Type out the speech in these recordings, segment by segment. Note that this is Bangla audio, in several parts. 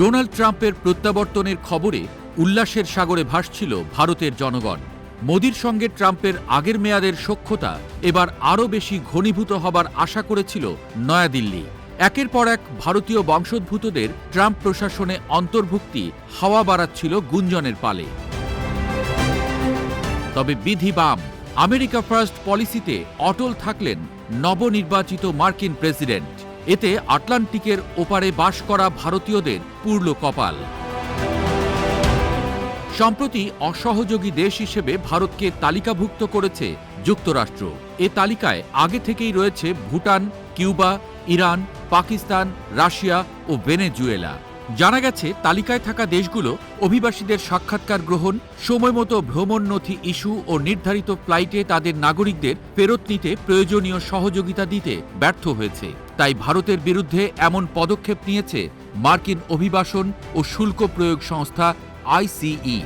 ডোনাল্ড ট্রাম্পের প্রত্যাবর্তনের খবরে উল্লাসের সাগরে ভাসছিল ভারতের জনগণ। মোদির সঙ্গে ট্রাম্পের আগের মেয়াদের সখ্যতা এবার আরও বেশি ঘনীভূত হবার আশা করেছিল নয়াদিল্লি। একের পর এক ভারতীয় বংশোদ্ভূতদের ট্রাম্প প্রশাসনে অন্তর্ভুক্তি হাওয়া বাড়াচ্ছিল গুঞ্জনের পালে। তবে বিধি বাম, আমেরিকা ফার্স্ট পলিসিতে অটল থাকলেন নবনির্বাচিত মার্কিন প্রেসিডেন্ট। এতে আটলান্টিকের ওপারে বাস করা ভারতীয়দের পূর্ণ কপাল। সম্প্রতি অসহযোগী দেশ হিসেবে ভারতকে তালিকাভুক্ত করেছে যুক্তরাষ্ট্র। এ তালিকায় আগে থেকেই রয়েছে Bhutan, Cuba, Iran, Pakistan, Russia ও ভেনেজুয়েলা। জানা গেছে, তালিকায় থাকা দেশগুলো অভিবাসীদের সাক্ষাৎকার গ্রহণ, সময়মতো ভ্রমণ নথি ইস্যু ও নির্ধারিত ফ্লাইটে তাদের নাগরিকদের ফেরত নিতে প্রয়োজনীয় সহযোগিতা দিতে ব্যর্থ হয়েছে। তাই ভারতের বিরুদ্ধে এমন পদক্ষেপ নিয়েছে মার্কিন অভিবাসন ও শুল্ক প্রয়োগ সংস্থা আইসিই।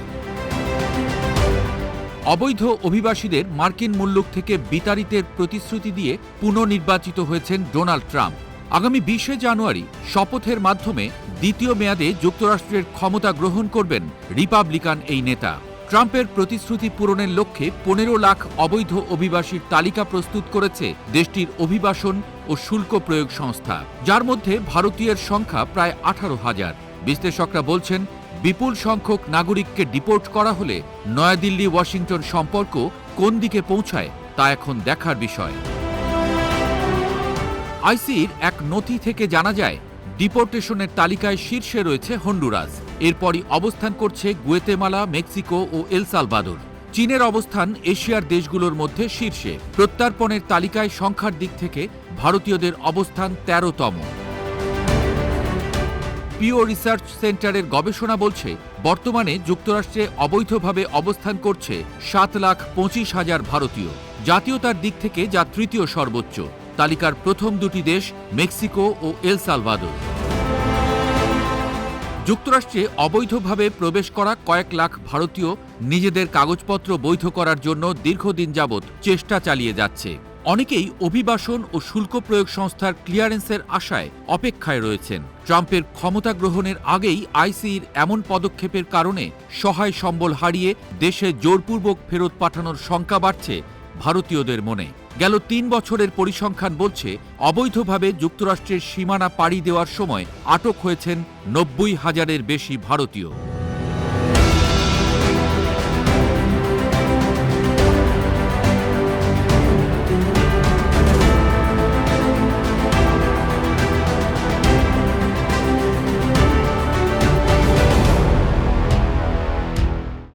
অবৈধ অভিবাসীদের মার্কিন মুল্লুক থেকে বিতাড়িতের প্রতিশ্রুতি দিয়ে পুনর্নির্বাচিত হয়েছেন ডোনাল্ড ট্রাম্প। আগামী বিশে জানুয়ারি শপথের মাধ্যমে দ্বিতীয় মেয়াদে যুক্তরাষ্ট্রের ক্ষমতা গ্রহণ করবেন রিপাবলিকান এই নেতা। ট্রাম্পের প্রতিশ্রুতি পূরণের লক্ষ্যে পনেরো লাখ অবৈধ অভিবাসীর তালিকা প্রস্তুত করেছে দেশটির অভিবাসন ও শুল্ক প্রয়োগ সংস্থা, যার মধ্যে ভারতীয়ের সংখ্যা প্রায় আঠারো হাজার। বিশ্লেষকরা বলছেন, বিপুল সংখ্যক নাগরিককে ডিপোর্ট করা হলে নয়াদিল্লি, ওয়াশিংটন সম্পর্ক কোন দিকে পৌঁছায় তা এখন দেখার বিষয়। আইসির এক নথি থেকে জানা যায়, ডিপোর্টেশনের তালিকায় শীর্ষে রয়েছে হন্ডুরাস। এরপরই অবস্থান করছে গুয়েতেমালা, মেক্সিকো ও এল সালভাদোর চীনের অবস্থান এশিয়ার দেশগুলোর মধ্যে শীর্ষে। প্রত্যার্পণের তালিকায় সংখ্যার দিক থেকে ভারতীয়দের অবস্থান তেরোতম। পিও রিসার্চ সেন্টারের গবেষণা বলছে, বর্তমানে যুক্তরাষ্ট্রে অবৈধভাবে অবস্থান করছে সাত লাখ পঁচিশ হাজার ভারতীয়। জাতীয়তার দিক থেকে যা তৃতীয় সর্বোচ্চ। তালিকার প্রথম দুটি দেশ মেক্সিকো ও এল সালভাদোর। যুক্তরাষ্ট্রে অবৈধভাবে প্রবেশ করা কয়েক লাখ ভারতীয় নিজেদের কাগজপত্র বৈধ করার জন্য দীর্ঘদিন যাবৎ চেষ্টা চালিয়ে যাচ্ছে। অনেকেই অভিবাসন ও শুল্ক প্রয়োগ সংস্থার ক্লিয়ারেন্সের আশায় অপেক্ষায় রয়েছেন। ট্রাম্পের ক্ষমতা গ্রহণের আগেই আইসির এমন পদক্ষেপের কারণে সহায় সম্বল হারিয়ে দেশে জোরপূর্বক ফেরত পাঠানোর শঙ্কা বাড়ছে ভারতীয়দের মনে। গেল তিন বছরের পরিসংখ্যান বলছে, অবৈধভাবে যুক্তরাষ্ট্রের সীমানা পাড়ি দেওয়ার সময় আটক হয়েছেন নব্বই হাজারের বেশি ভারতীয়।